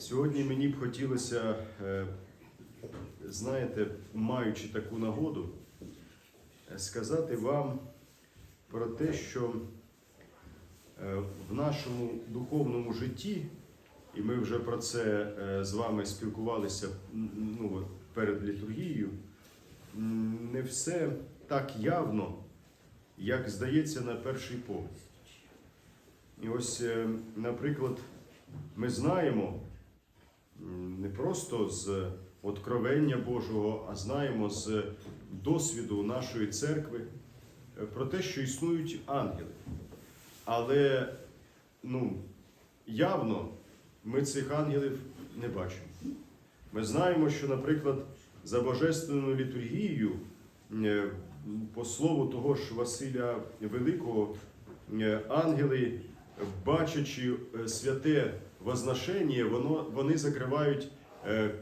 Сьогодні мені б хотілося, е, знаєте, маючи таку нагоду, е, сказати вам про те, що е, в нашому духовному житті, і ми вже про це з вами спілкувалися ну, перед літургією, не все так явно, як здається на перший погляд. І ось, наприклад, ми знаємо не просто з откровення Божого, а знаємо з досвіду нашої церкви е, про те, що існують ангели. Але ну, явно ми цих ангелів не бачимо. Ми знаємо, що, наприклад, за божественною літургією, е, по слову того ж Василя Великого, е, ангели, бачачи е, святе возношення, воно, вони закривають е,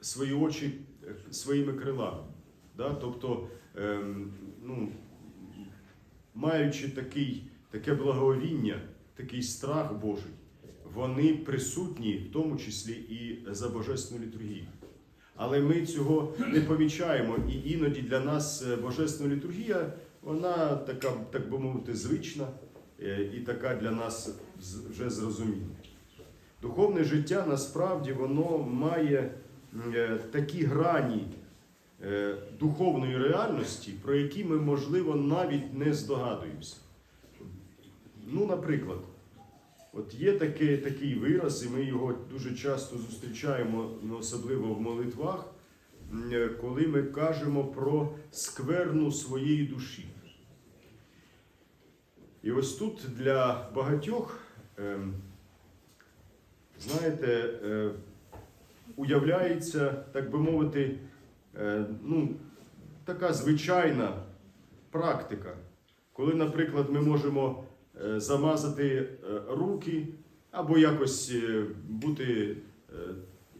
свої очі е, своїми крилами. Да? Тобто, ем, ну, маючи такий, таке благовіння, такий страх Божий, вони присутні, в тому числі і за божественну літургію. Але ми цього не помічаємо, і іноді для нас божественна літургія, вона така, так би мовити, звична і така для нас вже зрозуміла. Духовне життя насправді воно має е, такі грані е, духовної реальності, про які ми, можливо, навіть не здогадуємося. Ну, наприклад, от є такий, такий вираз, і ми його дуже часто зустрічаємо, ну, особливо в молитвах, е, коли ми кажемо про скверну своєї душі. І ось тут для багатьох, ем, знаєте, е, уявляється, так би мовити, е, ну, така звичайна практика, коли, наприклад, ми можемо е, замазати руки або якось бути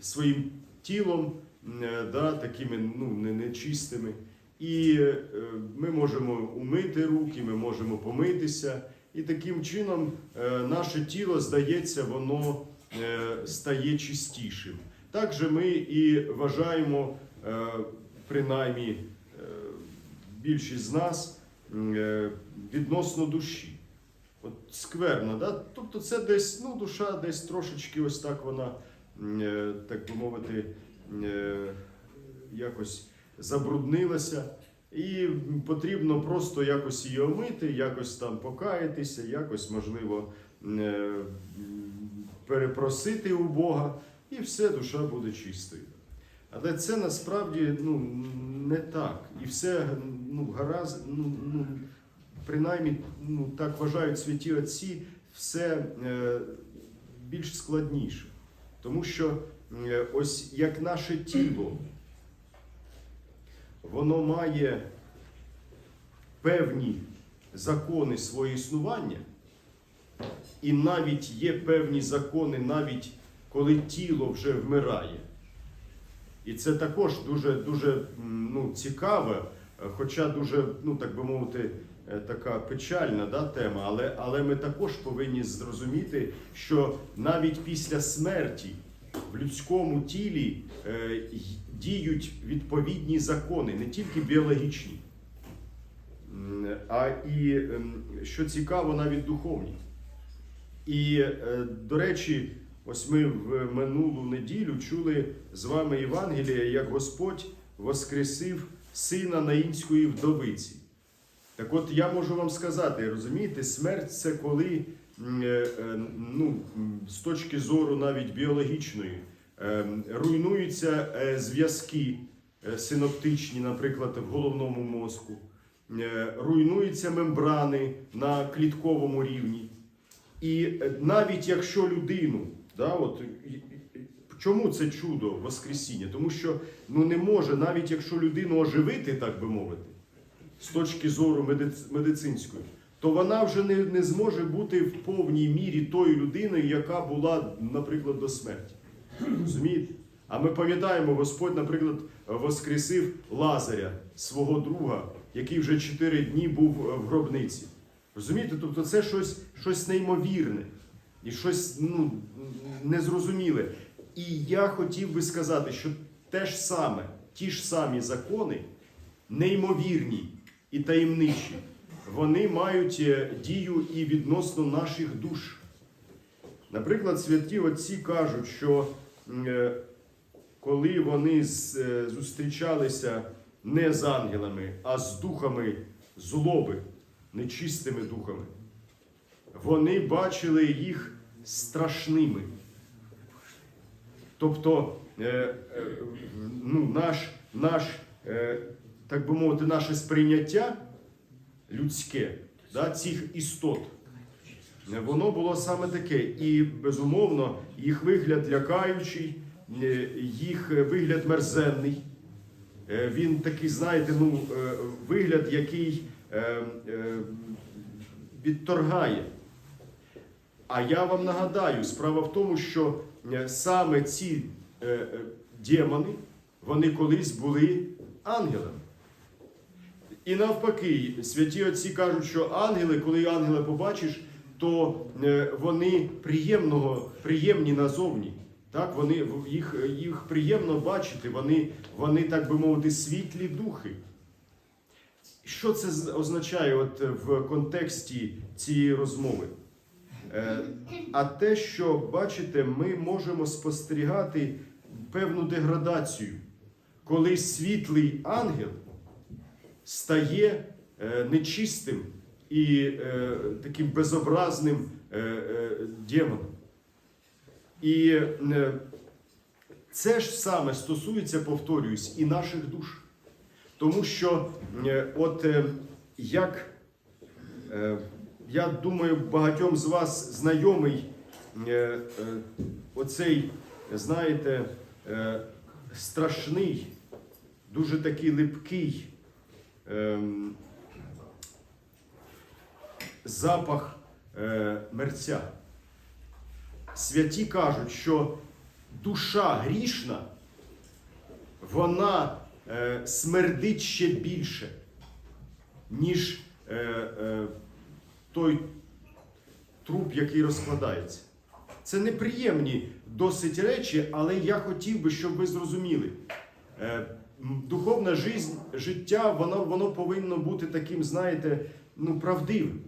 своїм тілом да, такими ну, не- нечистими. І е, ми можемо умити руки, ми можемо помитися. І таким чином е, наше тіло, здається, воно е, стає чистішим. Так же ми і вважаємо, принаймні більшість з нас, відносно душі. От скверно, да? тобто це десь, ну, душа десь трошечки ось так вона, так би мовити, якось забруднилася. І потрібно просто якось її омити, якось там покаятися, якось, можливо, е, перепросити у Бога, і все, душа буде чистою. Але це насправді ну, не так. І все ну, гаразд, ну, ну, принаймні ну, так вважають святі отці, все е, більш складніше. Тому що е, ось як наше тіло, воно має певні закони свого існування, і навіть є певні закони, навіть коли тіло вже вмирає. І це також дуже, дуже ну, цікаве, хоча дуже, ну так би мовити, е, така печальна да, тема, але, але ми також повинні зрозуміти, що навіть після смерті в людському тілі е, діють відповідні закони, не тільки біологічні, а і, ем, що цікаво, навіть духовні. І, е, до речі, ось ми в минулу неділю чули з вами Євангелія, як Господь воскресив сина наїнської вдовиці. Так от я можу вам сказати, розумієте, смерть це коли ну, з точки зору навіть біологічної е, руйнуються е, зв'язки е, синоптичні, наприклад, в головному мозку, е, руйнуються мембрани на клітковому рівні. І е, навіть якщо людину, да, от, чому це чудо Воскресіння? Тому що ну, не може, навіть якщо людину оживити, так би мовити, з точки зору медиц- медицинської, то вона вже не, не зможе бути в повній мірі тою людиною, яка була, наприклад, до смерті. Розумієте? А ми пам'ятаємо, Господь, наприклад, воскресив Лазаря, свого друга, який вже чотири дні був в гробниці. Розумієте? Тобто це щось, щось неймовірне і щось ну, незрозуміле. І я хотів би сказати, що те ж саме, ті ж самі закони, неймовірні і таємничі, вони мають е, дію і відносно наших душ. Наприклад, святі отці кажуть, що е, коли вони е, зустрічалися не з ангелами, а з духами злоби, нечистими духами, вони бачили їх страшними. Тобто, ну, наш, наш, так би мовити, наше сприйняття людське да, цих істот. Е, Воно було саме таке. І, безумовно, їх вигляд лякаючий, е, їх вигляд мерзенний. Е, Він такий, знаєте, ну, вигляд, який відторгає. А я вам нагадаю, справа в тому, що саме ці демони, вони колись були ангелами. І навпаки, святі отці кажуть, що ангели, коли ангела побачиш, то е, вони приємного, приємні назовні. Так, вони, їх, їх приємно бачити, вони, вони, так би мовити, світлі духи. Що це означає от в контексті цієї розмови? Е, А те, що бачите, ми можемо спостерігати певну деградацію, коли світлий ангел стає е, нечистим і е, таким безобразним е, демоном. І це ж саме стосується, повторююсь, і наших душ. Тому що, от як я думаю, багатьом з вас знайомий оцей, знаєте, страшний, дуже такий липкий ем, запах е, мерця. Святі кажуть, що душа грішна, вона е, смердить ще більше, ніж е, е, той труп, який розкладається. Це неприємні досить речі, але я хотів би, щоб ви зрозуміли. Е, Духовна жизнь, життя, воно, воно повинно бути таким, знаєте, ну, правдивим.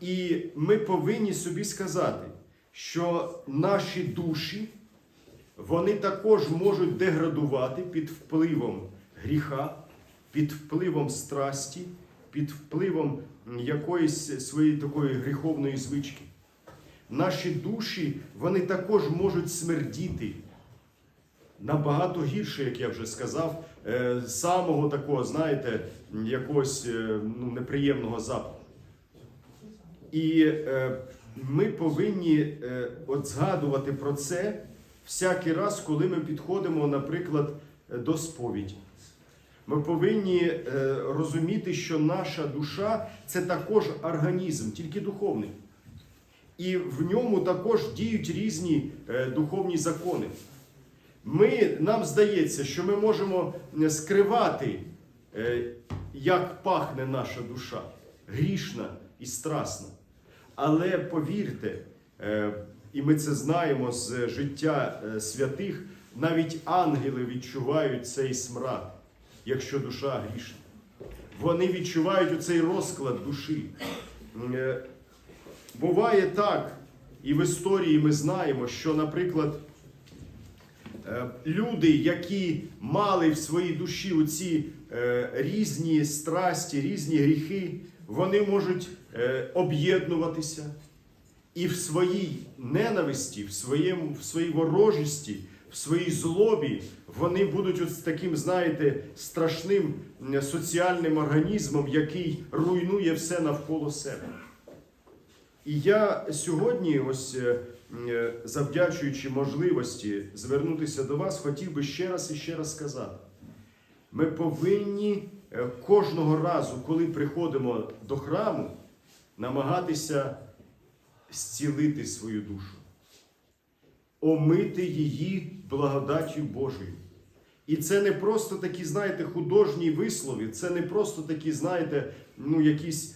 І ми повинні собі сказати, що наші душі, вони також можуть деградувати під впливом гріха, під впливом страсті, під впливом якоїсь своєї такої гріховної звички. Наші душі, вони також можуть смердіти набагато гірше, як я вже сказав, е, самого такого, знаєте, якогось е, ну, неприємного запаху. І е, ми повинні от згадувати про це всякий раз, коли ми підходимо, наприклад, до сповіді. Ми повинні розуміти, що наша душа це також організм, тільки духовний. І в ньому також діють різні духовні закони. Ми, нам здається, що ми можемо скривати, е, як пахне наша душа, грішна і страсна. Але повірте, е, і ми це знаємо з життя е, святих, навіть ангели відчувають цей смрад, якщо душа грішна. Вони відчувають оцей розклад душі. Буває так, і в історії ми знаємо, що, наприклад, люди, які мали в своїй душі оці е, різні страсті, різні гріхи, вони можуть е, об'єднуватися і в своїй ненависті, в, своєму, в своїй ворожості, в своїй злобі вони будуть ось таким, знаєте, страшним соціальним організмом, який руйнує все навколо себе. І я сьогодні, ось е, е, завдячуючи можливості звернутися до вас, хотів би ще раз і ще раз сказати: ми повинні е, кожного разу, коли приходимо до храму, намагатися зцілити свою душу, омити її благодаттю Божою. І це не просто такі, знаєте, художні вислови, це не просто такі, знаєте, ну, якісь е,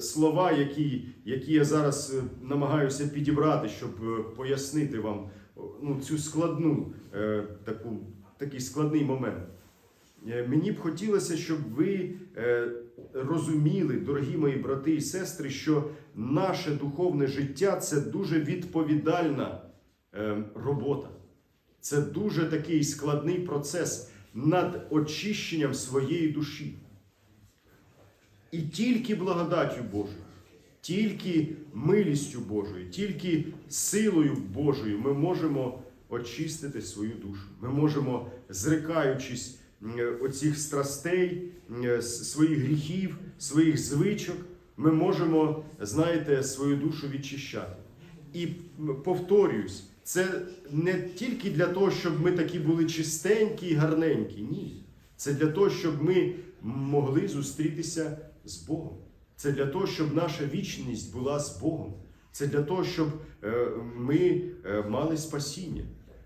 слова, які, які я зараз е, намагаюся підібрати, щоб е, пояснити вам ну, цю складну е, таку, такий складний момент. Е, Мені б хотілося, щоб ви е, розуміли, дорогі мої брати і сестри, що наше духовне життя це дуже відповідальна е, робота. Це дуже такий складний процес над очищенням своєї душі. І тільки благодаттю Божою, тільки милістю Божою, тільки силою Божою ми можемо очистити свою душу. Ми можемо, зрикаючись е, оцих страстей, е, своїх гріхів, своїх звичок, ми можемо, знаєте, свою душу відчищати. І повторююсь, це не тільки для того, щоб ми такі були чистенькі і гарненькі. Ні. Це для того, щоб ми могли зустрітися з Богом. Це для того, щоб наша вічність була з Богом. Це для того, щоб е, ми е, мали спасіння.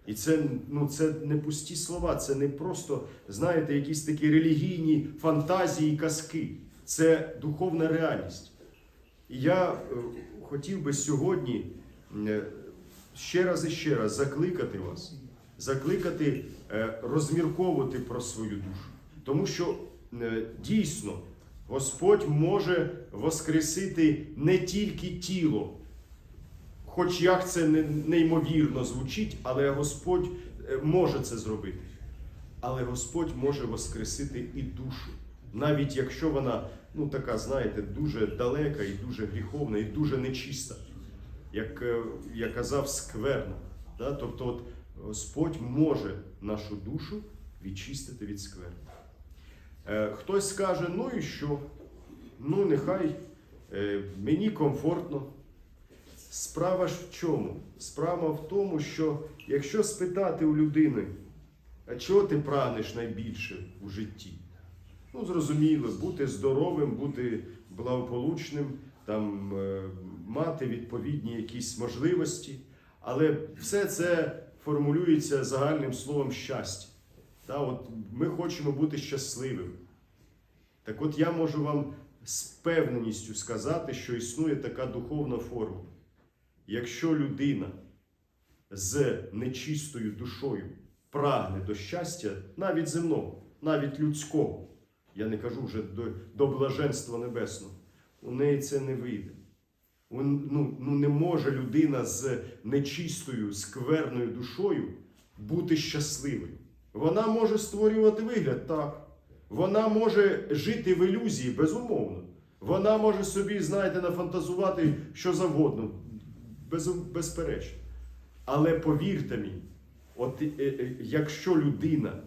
І це, ну, це не пусті слова, це не просто, знаєте, якісь такі релігійні фантазії, казки. Це духовна реальність. І я е, хотів би сьогодні ще раз і ще раз закликати вас, закликати розмірковувати про свою душу. Тому що дійсно Господь може воскресити не тільки тіло, хоч як це неймовірно звучить, але Господь е, може це зробити. Але Господь може воскресити і душу, навіть якщо вона, ну така, знаєте, дуже далека і дуже гріховна, і дуже нечиста, як е, я казав, скверна. Да? Тобто, от Господь може нашу душу відчистити від скверни. Е, Хтось скаже, ну і що? Ну, нехай е, мені комфортно. Справа ж в чому? Справа в тому, що якщо спитати у людини, а чого ти прагнеш найбільше у житті? Ну, зрозуміло, бути здоровим, бути благополучним, там, е, мати відповідні якісь можливості. Але все це формулюється загальним словом щастя. Та, от ми хочемо бути щасливими. Так от я можу вам з певненістю сказати, що існує така духовна формула. Якщо людина з нечистою душою прагне до щастя, навіть земного, навіть людського, я не кажу вже до, до блаженства небесного, у неї це не вийде. Ну, ну не може людина з нечистою, скверною душою бути щасливою. Вона може створювати вигляд, так. Вона може жити в ілюзії, безумовно. Вона може собі, знаєте, нафантазувати що завгодно, без, безперечно. Але повірте мені, от, е, е, якщо людина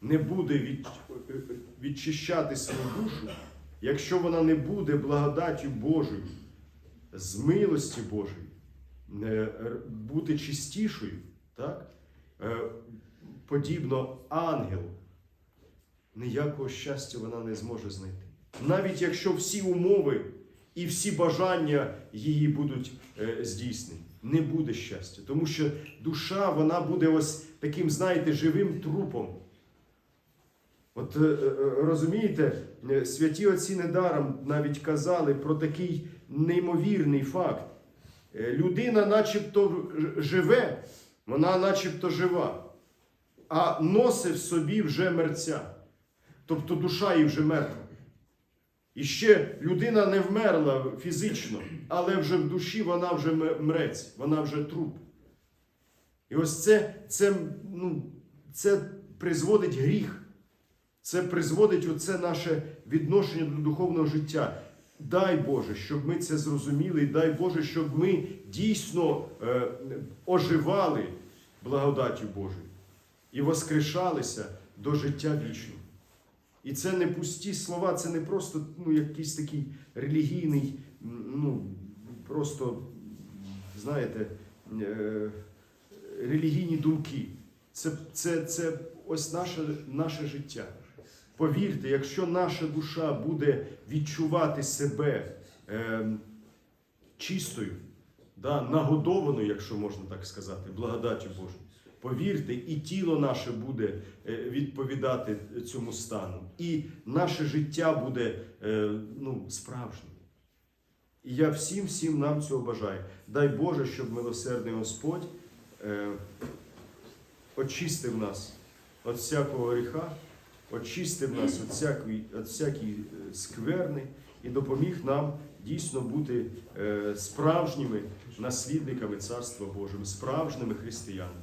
не буде від, відчищати свою душу, якщо вона не буде благодаттю Божою, з милості Божої, е, бути чистішою, так? Подібно ангелу, ніякого щастя вона не зможе знайти. Навіть якщо всі умови і всі бажання її будуть е, здійснені, не буде щастя. Тому що душа вона буде ось таким, знаєте, живим трупом. От е, е, розумієте, святі отці недаром навіть казали про такий неймовірний факт. Людина начебто живе, вона начебто жива, а носить в собі вже мерця. Тобто душа її вже мертва. І ще людина не вмерла фізично, але вже в душі вона вже мрець, вона вже труп. І ось це, це, ну, це призводить гріх. Це призводить оце наше відношення до духовного життя. Дай Боже, щоб ми це зрозуміли, і дай Боже, щоб ми дійсно е, оживали благодаттю Божою і воскрешалися до життя вічного. І це не пусті слова, це не просто ну, якийсь такий релігійний, ну, просто, знаєте, е, релігійні думки. Це, це, це ось наше, наше життя. Повірте, якщо наша душа буде відчувати себе е, чистою, да, нагодованою, якщо можна так сказати, благодаттю Божою, повірте, і тіло наше буде е, відповідати цьому стану, і наше життя буде е, ну, справжнім. І я всім всім нам цього бажаю. Дай Боже, щоб милосердний Господь е, очистив нас від всякого гріха, очистив нас від всякої, від всякої скверни і допоміг нам дійсно бути справжніми наслідниками Царства Божого, справжніми християнами.